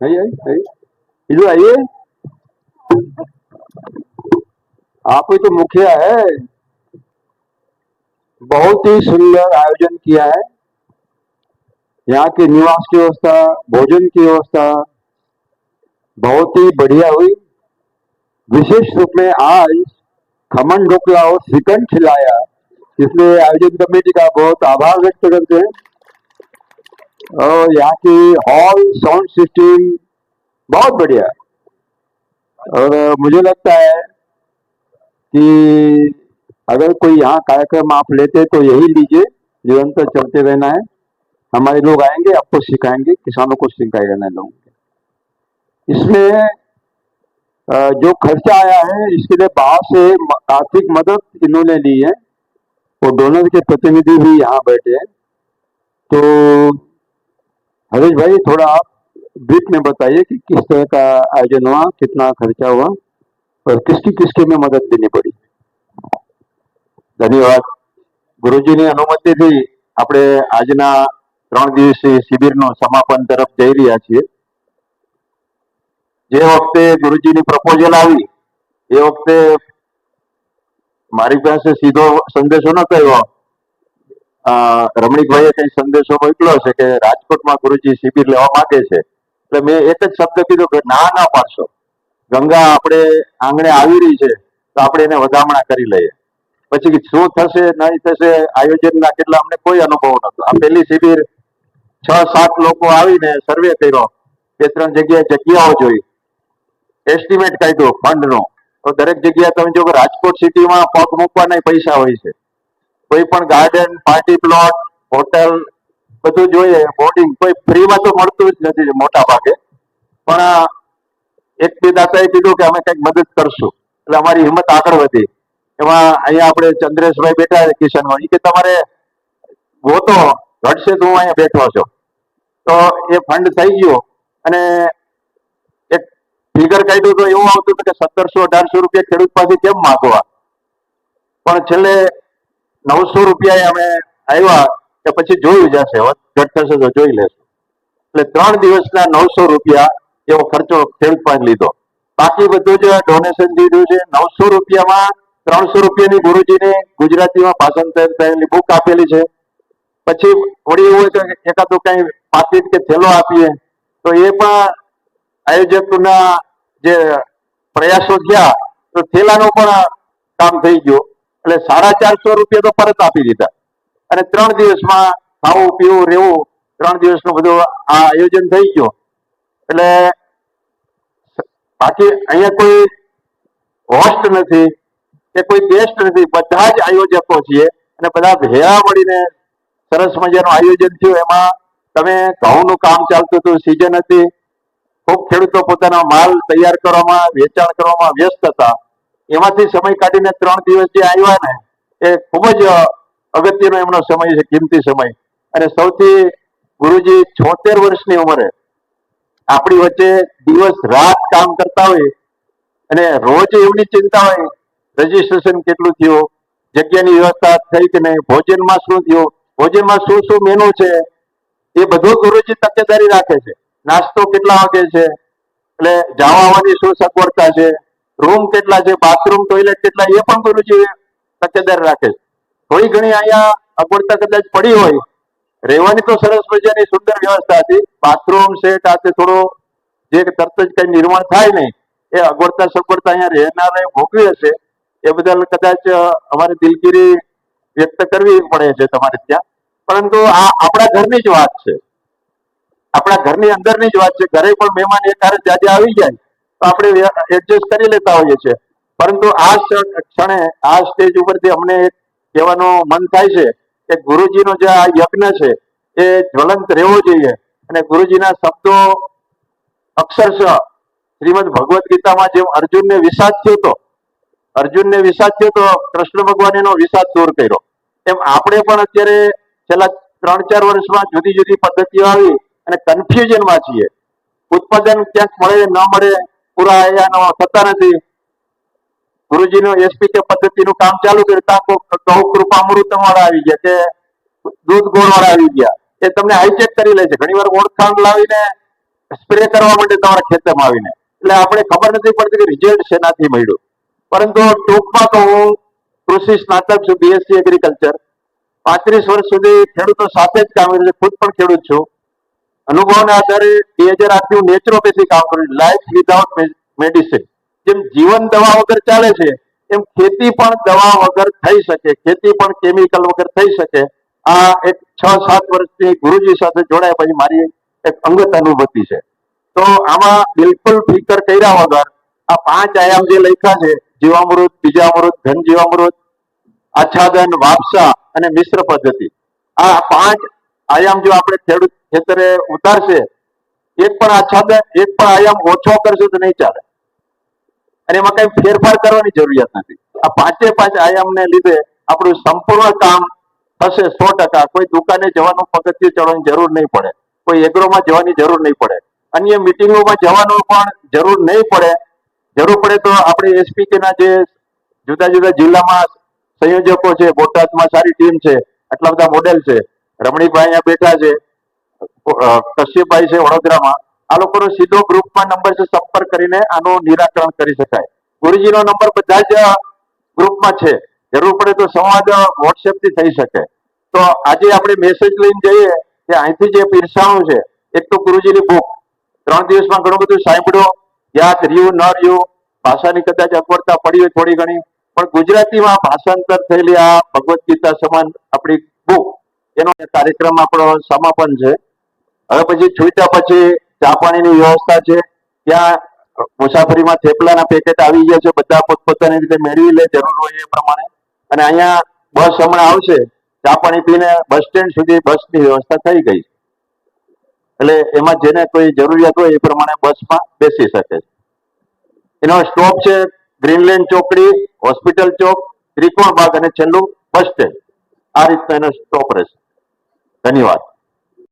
आइए आइए इधर आइए आप ही तो मुखिया है बहुत ही सुंदर आयोजन किया है यहाँ के निवास की व्यवस्था भोजन की व्यवस्था बहुत ही बढ़िया हुई विशेष रूप में आज खमन ढोकला और श्रीखंड खिलाया इसलिए आयोजन कमेटी का बहुत आभार व्यक्त करते हैं और यहाँ की हॉल साउंड सिस्टम बहुत बढ़िया और मुझे लगता है कि अगर कोई यहाँ कार्यक्रम आप लेते तो यही लीजिए, निरंतर चलते रहना है। हमारे लोग आएँगे, आपको सिखाएँगे, किसानों को सिखाएगा ना लोगों इसमें जो खर्चा आया है, इसके लिए बाहर से आर्थिक मदद इन्होंने ली है। और डोनर के प्रतिनिधि भी यहाँ बैठे हैं। तो हरीश भाई थोड़ा आप ब्रीफ में बताइए कि किस तरह का आयोजन हुआ कितना खर्चा हुआ और किसकी किसकी में मदद देनी पड़ी ધન્યવાદ ગુરુજીની અનુમતિથી આપણે આજના ત્રણ દિવસીય શિબિરનું સમાપન તરફ જઈ રહ્યા છીએ જે વખતે ગુરુજીની પ્રપોઝલ આવી એ વખતે મારી પાસે સીધો સંદેશો નતો આવ્યો અ, રમણીકભાઈએ કઈ સંદેશો મોકલ્યો છે કે રાજકોટમાં ગુરુજી શિબિર લેવા માંગે છે? એટલે મેં એક જ શબ્દ કીધો કે ના ના પાડશો. ગંગા આપણે આંગણે આવી રહી છે, તો આપણે એને વધામણા કરી લઈએ. પછી શું થશે, નહીં થશે, આયોજનના કેટલા, અમને કોઈ અનુભવ નતો આ પહેલી શિબિર છ, સાત લોકો આવીને સર્વે કર્યો. બે, ત્રણ જગ્યાએ જગ્યાઓ જોઈ. એસ્ટિમેટ કાઢ્યો ફંડનો. તો દરેક જગ્યાએ તમે જો રાજકોટ સિટીમાં પગ મૂકવાના પૈસા હોય છે. કોઈ પણ ગાર્ડન પાર્ટી પ્લોટ હોટેલ બધું જોઈએ બોર્ડિંગ કોઈ ફ્રીમાં તો મળતું જ નથી મોટા ભાગે. પણ એક બે દાતાએ કીધું કે અમે કંઈક મદદ કરશું. એટલે અમારી હિંમત આગળ વધી. એમાં અહીંયા આપણે ચંદ્રેશભાઈ બેઠા કિશન ઈ કે તમારે ગોતો, ઘટશે તો હું અહીંયા બેઠો છું. તો એ ફંડ થઈ ગયો. અને એક ફિગર કાઢ્યું તો એવું આવતું હતું કે સત્તરસો અઢારસો રૂપિયા ખેડૂત પાસે કેમ માગવા? પણ છેલ્લે નવસો રૂપિયા અમે આવ્યા કે પછી જોયું જશે ઘટ થશે તો જોઈ લેશું. એટલે ત્રણ દિવસના નવસો રૂપિયા એવો ખર્ચો ખેડૂત પણ લીધો. બાકી બધું જે ડોનેશન દીધું છે, નવસો રૂપિયામાં ત્રણસો રૂપિયાની ગુરુજીને ગુજરાતીમાં ભાષણ તૈયાર થયેલી બુક આપેલી છે. પછી વળી એવું હોય કે એકાદું કઈ પાકીટ કે થેલો આપીએ. તો એ પણ આયોજકના જે પ્રયાસો થયા, તો થેલાનું પણ કામ થઈ ગયું. એટલે સાડા ચારસો રૂપિયા તો પરત આપી દીધા. અને ત્રણ દિવસમાં ખાવું, પીવું, રહેવું, ત્રણ દિવસનું બધું આ આયોજન થઈ ગયું. એટલે બાકી અહીંયા કોઈ હોસ્ટ નથી, કે કોઈ ગેસ્ટ નથી, બધા જ આયોજકો છીએ. અને બધા ભેળા મળીને સરસ મજાનું આયોજન થયું. એમાં તમે ઘઉંનું કામ ચાલતું હતું સિઝન હતી. ખૂબ ખેડૂતો પોતાનો માલ તૈયાર કરવામાં, વેચાણ કરવામાં વ્યસ્ત હતા. એમાંથી સમય કાઢીને ત્રણ દિવસ જે આવ્યા ને, એ ખૂબ જ અગત્યનો એમનો સમય છે, કિંમતી સમય. અને સૌથી ગુરુજી છોતેર વર્ષની ઉંમરે આપણી વચ્ચે દિવસ રાત કામ કરતા હોય અને રોજ એમની ચિંતા હોય, રજીસ્ટ્રેશન કેટલું થયું, જગ્યાની વ્યવસ્થા થઈ કે નહીં, ભોજનમાં શું થયું, ભોજનમાં શું શું મેનુ છે, એ બધું ગુરુજી તકેદારી રાખે છે. નાસ્તો કેટલા વાગે છે, એટલે જવા આવવાની શું સગવડતા છે રૂમ કેટલા છે બાથરૂમ ટોયલેટ કેટલા એ પણ ગુરુજી તકેદાર રાખે છે. થોડી ઘણી અહીંયા અગવડતા કદાચ પડી હોય, રહેવાની તો સરસ મજાની સુંદર વ્યવસ્થા હતી. બાથરૂમ સેટ આ થોડો જે તરત જ કઈ નિર્માણ થાય નહીં, એ અગવડતા સગવડતા અહીંયા રહેનારે ભોગવી હશે. એ બદલ કદાચ અમારે દિલગીરી વ્યક્ત કરવી પડે છે તમારે ત્યાં. પરંતુ આ આપણા ઘરની જ વાત છે. આપણા ઘરની અંદરની જ વાત છે. ઘરે પણ મહેમાન એક હારે જાજે આવી જાય તો આપણે એડજસ્ટ કરી લેતા હોઈએ છીએ. પરંતુ આ ક્ષણે આ સ્ટેજ ઉપરથી અમને એક મન થાય છે કે ગુરુજીનો જે આ યજ્ઞ છે, એ જ્વલંત રહેવો જોઈએ. અને ગુરુજીના શબ્દો અક્ષરશઃ શ્રીમદ ભગવદ્ ગીતામાં જેમ અર્જુનને વિષાદ થયો તો અર્જુનને વિષાદ થયો તો કૃષ્ણ ભગવાન એનો વિષાદ દૂર કર્યો. એમ આપણે પણ અત્યારે છેલ્લા ત્રણ ચાર વર્ષમાં જુદી જુદી પદ્ધતિઓ આવી અને કન્ફ્યુઝનમાં છીએ. ઉત્પાદન ક્યાંક મળે, ન મળે પૂરા થતા નથી. ગુરુજીનું એસપીકે પદ્ધતિનું કામ ચાલુ કર્યું. ત્યાં કોક ગૌ કૃપામૃતમ વાળા આવી ગયા કે દૂધ ગોળ વાળા આવી ગયા. એ તમને હાઈચેક કરી લે છે. ઘણી વાર ઓળખાણ લાવીને સ્પ્રે કરવા માટે તમારા ખેતરમાં આવીને. એટલે આપણે ખબર નથી પડતી કે રિઝલ્ટ શેનાથી મળ્યું. પરંતુ ટૂંકમાં તો હું કૃષિ સ્નાતક છું બીએસસી એગ્રીકલ્ચર પાંત્રીસ વર્ષ સુધી ખેડૂતો સાથે જ કામ કર્યું છે. ખુદ પણ ખેડૂત છું. અનુભવના આધારે બે હજાર આઠથી હું નેચરોપેથી કામ કર્યું લાઈફ વિધાઉટ મેડિસિન જેમ જીવન દવા વગર ચાલે છે, એમ ખેતી પણ દવા વગર થઈ શકે, ખેતી પણ કેમિકલ વગર થઈ શકે. આ એક છ સાત વર્ષથી ગુરુજી સાથે જોડાયા પછી મારી એક અંગત અનુભૂતિ છે. તો આમાં બિલકુલ ફિકર કર્યા વગર આ પાંચ આયામ જે લખ્યા છે, જીવામૃત, બીજામૃત ઘન જીવામૃત, આચ્છાદન, વાપસા અને મિશ્ર પદ્ધતિ. આ પાંચ આયામ જો આપણે ખેડૂત ખેતરે ઉતારશે, એક પણ આચ્છાદન એક પણ આયામ ઓછો કરશે તો નહીં ચાલે. અને એમાં કઈ ફેરફાર કરવાની જરૂરિયાત નથી. આ પાંચે પાંચ આયામને લીધે આપણું સંપૂર્ણ કામ થશે સો ટકા. કોઈ દુકાને જવાનું પગથિયું ચડવાની જરૂર નહીં પડે. કોઈ એગ્રોમાં જવાની જરૂર નહીં પડે. અન્ય મિટિંગોમાં જવાનું પણ જરૂર નહીં પડે. જરૂર પડે તો આપણે એસપીકેના જે જુદા જુદા જિલ્લામાં સંયોજકો છે, બોટાદમાં સારી ટીમ છે, આટલા બધા મોડેલ છે. રમણીભાઈ અહીંયા બેઠા છે. કશ્યપભાઈ છે વડોદરામાં. આ લોકોનો સીધો ગ્રુપમાં નંબર છે, સંપર્ક કરીને આનું નિરાકરણ કરી શકાય. ગુરુજીનો નંબર બધા જ ગ્રુપમાં છે. જરૂર પડે તો સંવાદ વોટ્સએપથી થઈ શકે. તો આજે આપણે મેસેજ લઈને જઈએ કે અહીંથી જે પીરસાણું છે, એક તો ગુરુજીની બુક ત્રણ દિવસમાં ઘણું બધું સાંભળ્યું, યાદ રહ્યું, ન રહ્યું. ભાષાની કદાચ અગવડતા પડી હોય થોડી ઘણી. પણ ગુજરાતીમાં ભાષાંતર થયેલી આ ભગવદ્ ગીતા સમાન આપણી એનો કાર્યક્રમ આપણો સમાપન છે. હવે પછી છૂટ્યા પછી ચા પાણીની વ્યવસ્થા છે. ત્યાં મુસાફરીમાં થેપલાના પેકેટ આવી ગયા છે. બધા પોતપોતાની રીતે મેળવી લે, જરૂર હોય એ પ્રમાણે. અને અહીંયા બસ હમણાં આવશે. ચા પાણી પીને બસ સ્ટેન્ડ સુધી બસની વ્યવસ્થા થઈ ગઈ એટલે એમાં જેને કોઈ જરૂરિયાત હોય એ પ્રમાણે બસમાં બેસી શકે છે. એનો સ્ટોપ છે ગ્રીનલેન્ડ ચોકડી, હોસ્પિટલ ચોક, ત્રિકોણ બાગ અને છેલ્લું બસ સ્ટેન્ડ. આ રીતના એનો સ્ટોપ રહેશે. ધન્યવાદ